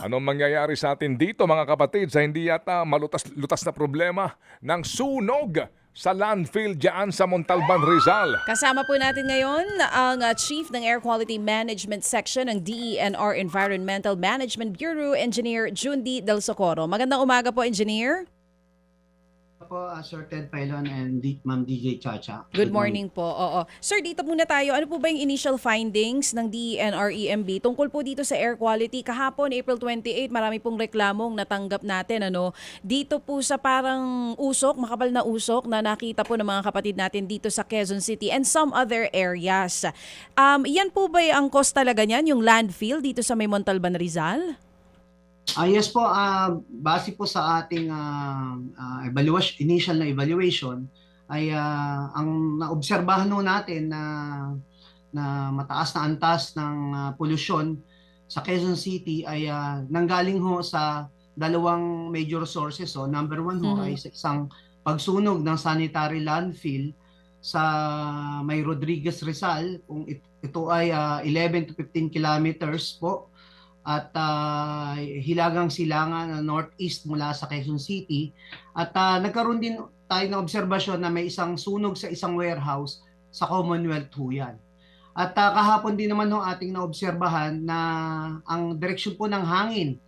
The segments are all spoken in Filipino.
Anong mangyayari sa atin dito mga kapatid sa hindi yata malutas-lutas na problema ng sunog sa landfill dyan sa Montalban, Rizal? Kasama po natin ngayon ang uh, Chief ng Air Quality Management Section ng DENR Environmental Management Bureau, Engineer Jundi Del Socorro. Magandang umaga po, Engineer. Po, uh, Sir Ted Pailon and D- Ma'am DJ Chacha. Good morning po. Oo. Sir, dito muna tayo. Ano po ba yung initial findings ng DENR EMB tungkol po dito sa air quality? Kahapon, April 28, marami pong reklamong natanggap natin. Ano? Dito po sa parang usok, makapal na usok na nakita po ng mga kapatid natin dito sa Quezon City and some other areas. Um, yan po ba ang cause talaga niyan, yung landfill dito sa May Montalban, Rizal? Ah yes po, ah base po sa ating ah, ah, evaluation, initial na evaluation ay ah, ang naobserbahan natin na na mataas na antas ng ah, polusyon sa Quezon City ay ah, nanggaling ho sa dalawang major sources. So number one ho Mhm. ay sa isang pagsunog ng sanitary landfill sa may Rodriguez Rizal kung it- ito ay ah, 11 to 15 kilometers po at ah, hilagang silangan na northeast mula sa Quezon City at ah, nagkaroon din tayo ng obserbasyon na may isang sunog sa isang warehouse sa Commonwealth ho yan. At ah, kahapon din naman ho ating naobserbahan na ang direksyon po ng hangin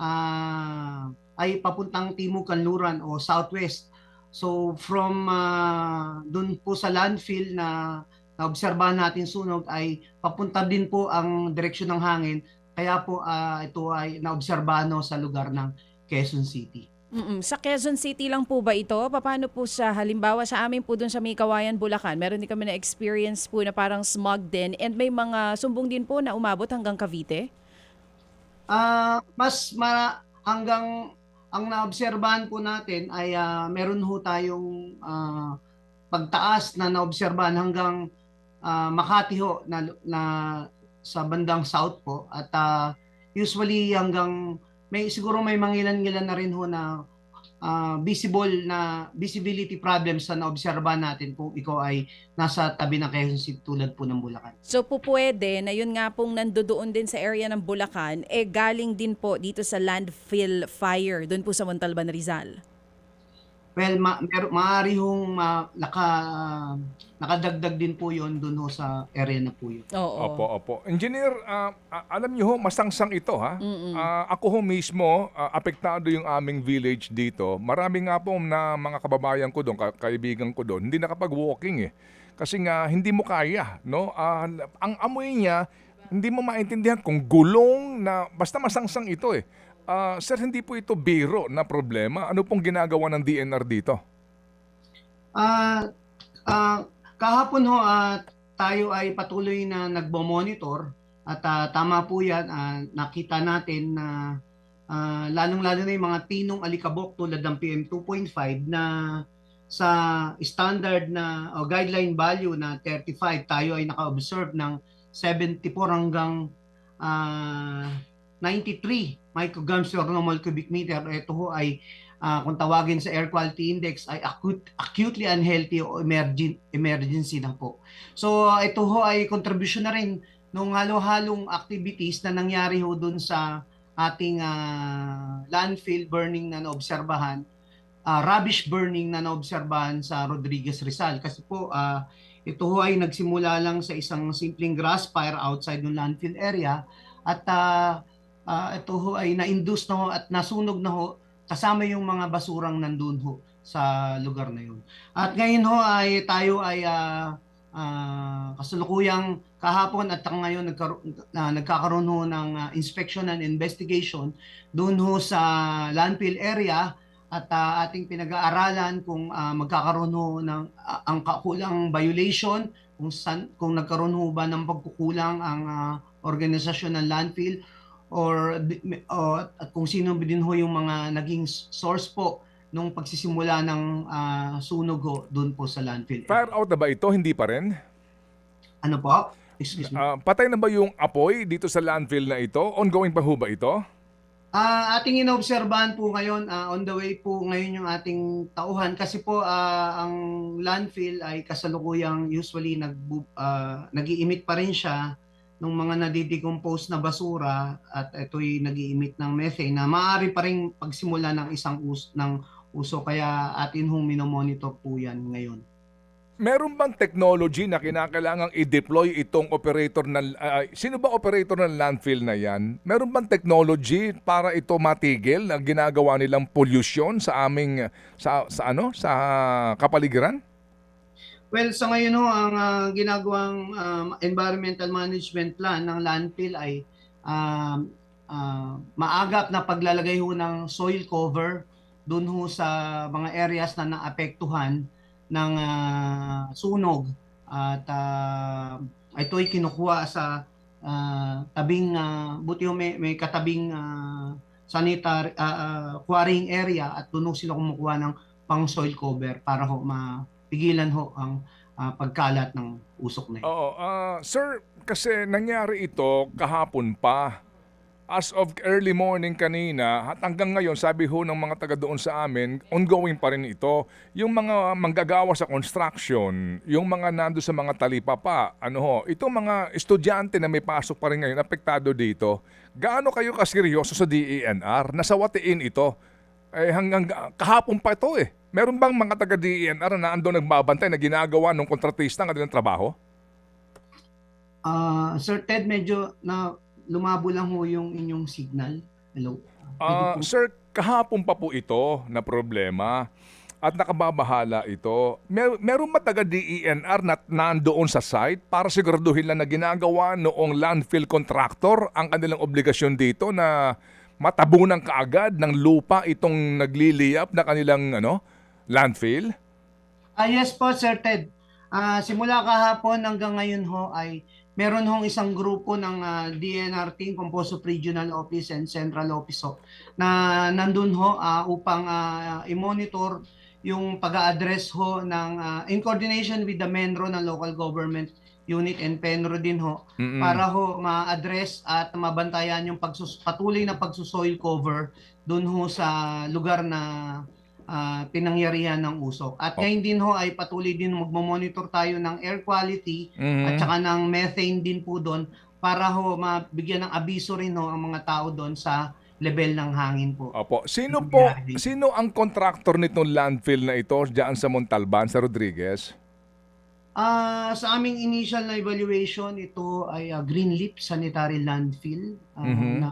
ah, ay papuntang Timog Kanluran o southwest. So from ah, dun po sa landfill na naobserbahan natin sunog ay papunta din po ang direksyon ng hangin kaya po ah, ito ay naobserbahan ho sa lugar ng Quezon City. Mm-mm. Sa Quezon City lang po ba ito? Paano po sa halimbawa sa amin po dun sa May Kawayan, Bulacan, meron din kami na experience po na parang smog din and may mga sumbong din po na umabot hanggang Cavite? Ah, mas ma hanggang ang naobserbahan po natin ay ah, meron ho tayong ah, pagtaas na naobserbahan hanggang ah, Makati ho na, na sa bandang south po at ah, usually hanggang may siguro may mangilan-ngilan na rin ho na ah, visible na visibility problems na naobserbahan natin kung ikaw ay nasa tabi ng Quezon City tulad po ng Bulacan. So po pwede na yun nga pong nandoon din sa area ng Bulacan, eh galing din po dito sa landfill fire, doon po sa Montalban, Rizal. Well, ma mer maaari hong ma naka nakadagdag din po 'yon doon ho sa area na po 'yun. Oo. Opo, opo. Engineer, ah, ah, alam niyo ho, masangsang ito ha. Ah, ako ho mismo, ah, apektado yung aming village dito. Marami nga po na mga kababayan ko doon, ka- kaibigan ko doon, hindi nakapag-walking eh. Kasi nga, hindi mo kaya, no? Ah, ang amoy niya, hindi mo maintindihan kung gulong na, basta masangsang ito eh. Ah, sir, hindi po ito biro na problema. Ano pong ginagawa ng DNR dito? Ah ah, kahapon ho ah, tayo ay patuloy na nagbo-monitor at ah, tama po 'yan ah, nakita natin na ah, lalong-lalo na yung mga tinong alikabok tulad ng PM 2.5 na sa standard na o guideline value na 35 tayo ay naka-observe ng 74 hanggang ah, 93 micrograms per normal cubic meter. Ito ho ay ah, kung tawagin sa air quality index ay acute, acutely unhealthy o emergen, emergency na po. So ito ho ay contribution na rin nung halo-halong activities na nangyari ho dun sa ating ah, landfill burning na naobserbahan, ah, rubbish burning na naobserbahan sa Rodriguez Rizal. Kasi po ah, ito ho ay nagsimula lang sa isang simpleng grass fire outside ng landfill area at ah, ah, ito ho ay na-induce na ho at nasunog na ho kasama yung mga basurang nandun ho sa lugar na yun. At ngayon ho ay tayo ay ah, ah, kasalukuyang kahapon at ngayon nagkaroon, na nagkakaroon ho ng ah, inspection and investigation doon ho sa landfill area at ah, ating pinag-aaralan kung ah, magkakaroon ho ng ah, ang kakulang violation kung san, kung nagkaroon ho ba ng pagkukulang ang ah, organisasyon ng landfill or, o- at kung sino din ho yung mga naging source po nung pagsisimula ng ah, sunog ho doon po sa landfill. Fire out na ba ito? Hindi pa rin? Ano po? Excuse me. Ah, patay na ba yung apoy dito sa landfill na ito? Ongoing pa ho ba ito? Ah, ating inoobserbahan po ngayon, ah, on the way po ngayon yung ating tauhan kasi po ah, ang landfill ay kasalukuyang usually nag uh, nag-i-emit pa rin siya ng mga nadidecompose na basura at ito'y nag-i-emit ng methane na maaari pa rin pagsimula ng isang us ng uso kaya atin hong minomonitor po yan ngayon. Meron bang technology na kinakailangang i-deploy itong operator ng ah, sino ba operator ng landfill na 'yan? Meron bang technology para ito matigil ang ginagawa nilang pollution sa aming sa sa ano sa kapaligiran? Well, sa ngayon ho, ang ah, ginagawang um, environmental management plan ng landfill ay um, ah, maagap na paglalagay ho ng soil cover doon ho sa mga areas na naapektuhan ng ah, sunog at ah, ito'y kinukuha sa ah, tabing ah, buti ho may, may katabing uh, sanitary ah, ah, quarrying area at doon sila kumukuha ng pang soil cover para ho mapigilan ho ang ah, pagkalat ng usok na ito. Oo, ah, sir, kasi nangyari ito kahapon pa. As of early morning kanina, at hanggang ngayon, sabi ho ng mga taga doon sa amin, ongoing pa rin ito. Yung mga manggagawa sa construction, yung mga nando sa mga talipapa, ano ho, itong mga estudyante na may pasok pa rin ngayon, apektado dito, gaano kayo kaseryoso sa DENR? Nasawatiin ito. Eh, hanggang kahapon pa ito eh. Meron bang mga taga DENR na ando nagbabantay na ginagawa ng kontratista ng kanilang trabaho? Ah, Sir Ted, medyo na lumabo lang ho yung inyong signal. Hello. Po- sir, kahapon pa po ito na problema at nakababahala ito. Mer meron ba taga DENR na nandoon sa site para siguraduhin lang na ginagawa noong landfill contractor ang kanilang obligasyon dito na matabunan kaagad ng lupa itong nagliliyap na kanilang ano landfill? Ah, yes po, Sir Ted. Ah, simula kahapon hanggang ngayon ho ay meron hong isang grupo ng ah, DNR team composed of regional office and central office ho, na nandun ho ah, upang ah, i-monitor yung pag-address ho ng ah, in coordination with the MENRO ng local government unit and PENRO din ho Mm-mm. para ho ma-address at mabantayan yung pagsus patuloy na pagsusoil cover doon ho sa lugar na ah, pinangyarihan ng usok. At Oh. ngayon din ho ay patuloy din magmo-monitor tayo ng air quality Mhm. at saka ng methane din po doon para ho mabigyan ng abiso rin ho ang mga tao doon sa level ng hangin po. Opo. Sino po, sino ang contractor nitong landfill na ito diyan sa Montalban, sa Rodriguez? Ah, sa aming initial na evaluation, ito ay ah, Greenleaf Sanitary Landfill ah, Mhm. na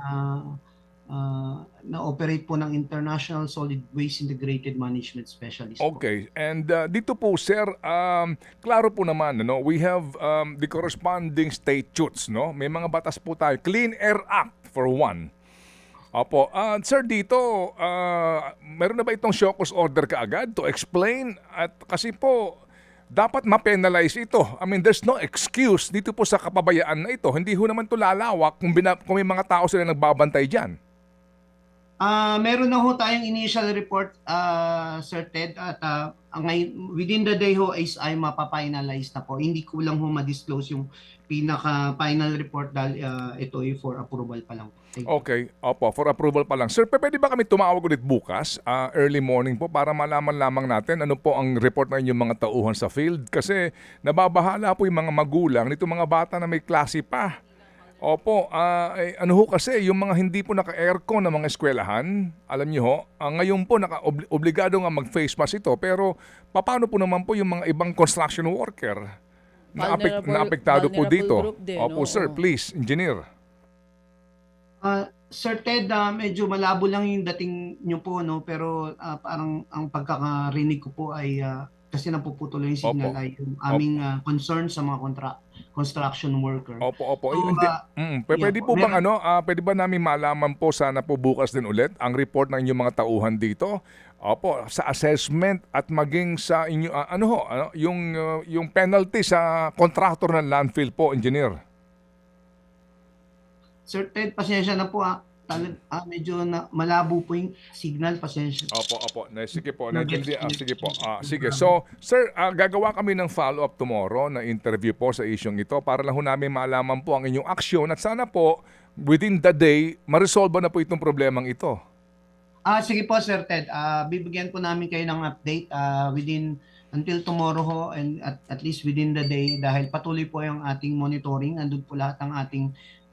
ah, na-operate po ng International Solid Waste Integrated Management Specialist. po. Okay. And uh, dito po, sir, um, klaro po naman, no? we have um, the corresponding statutes. No? May mga batas po tayo. Clean Air Act, for one. Opo. Ah, sir, dito, ah, meron na ba itong show cause order kaagad to explain? At kasi po, dapat ma-penalize ito. I mean, there's no excuse dito po sa kapabayaan na ito. Hindi ho naman to lalawak kung, kung may mga tao sila nagbabantay dyan. Ah, meron na ho tayong initial report, ah, Sir Ted, at ah, ang ngayon, within the day ho is ay mapapinalize na po. Hindi ko lang ho ma-disclose yung pinaka-final report dahil ah, ito ay for approval pa lang. Thank. Okay, opo, for approval pa lang. Sir, pwede ba kami tumawag ulit bukas, ah, early morning po, para malaman lamang natin ano po ang report ng inyong mga tauhan sa field? Kasi nababahala po yung mga magulang nito mga bata na may klase pa. Opo, ah, eh, ano ho kasi, yung mga hindi po naka-aircon na mga eskwelahan, alam niyo ho, ah, ngayon po naka obli- obligado nga mag-face mask ito, pero paano po naman po yung mga ibang construction worker na, apek- na apektado po dito? din, Opo, sir, oo. please, engineer. Ah, Sir Ted, ah, medyo malabo lang yung dating nyo po, no? pero ah, parang ang pagkakarinig ko po ay ah, kasi napuputol yung signal Opo. ay yung aming ah, concern sa mga contra- construction worker. Opo, opo. So, Hindi, ah, mm, pwede yeah, po bang ano, ah, pwede ba namin malaman po sana po bukas din ulit ang report ng inyong mga tauhan dito? Opo, sa assessment at maging sa inyo ah, ano ho, ano, yung ah, yung penalty sa contractor ng landfill po, engineer. Sir Ted, pasensya na po ah. Talag, ah, medyo na, malabo po yung signal, pasensya. Opo, opo. Na, sige po, naintindi- ah, sige po. Ah, sige. So, sir, ah, gagawa kami ng follow-up tomorrow na interview po sa isyong ito para lang ho namin malaman po ang inyong aksyon at sana po within the day, ma-resolve na po itong problemang ito. Ah, sige po Sir Ted, ah, bibigyan po namin kayo ng update ah, within until tomorrow ho and at, at least within the day dahil patuloy po yung ating monitoring. Andun po lahat ng ating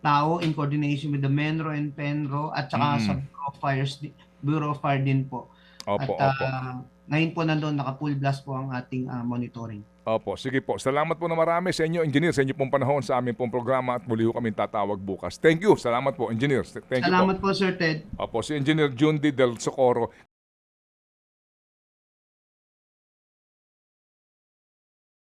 tao in coordination with the Menro and Penro at saka Mm. sa Bureau of, Fires, Bureau of Fire din po. Opo, at opo. ah, ngayon po nandun, naka-full blast po ang ating ah, monitoring. Opo, sige po. Salamat po na marami sa inyo, engineer, sa inyo pong panahon sa aming pong programa at muli ho kami tatawag bukas. Thank you. Salamat po, engineer. Thank you Salamat po. po, Sir Ted. Opo, si Engineer Jundi Del Socorro,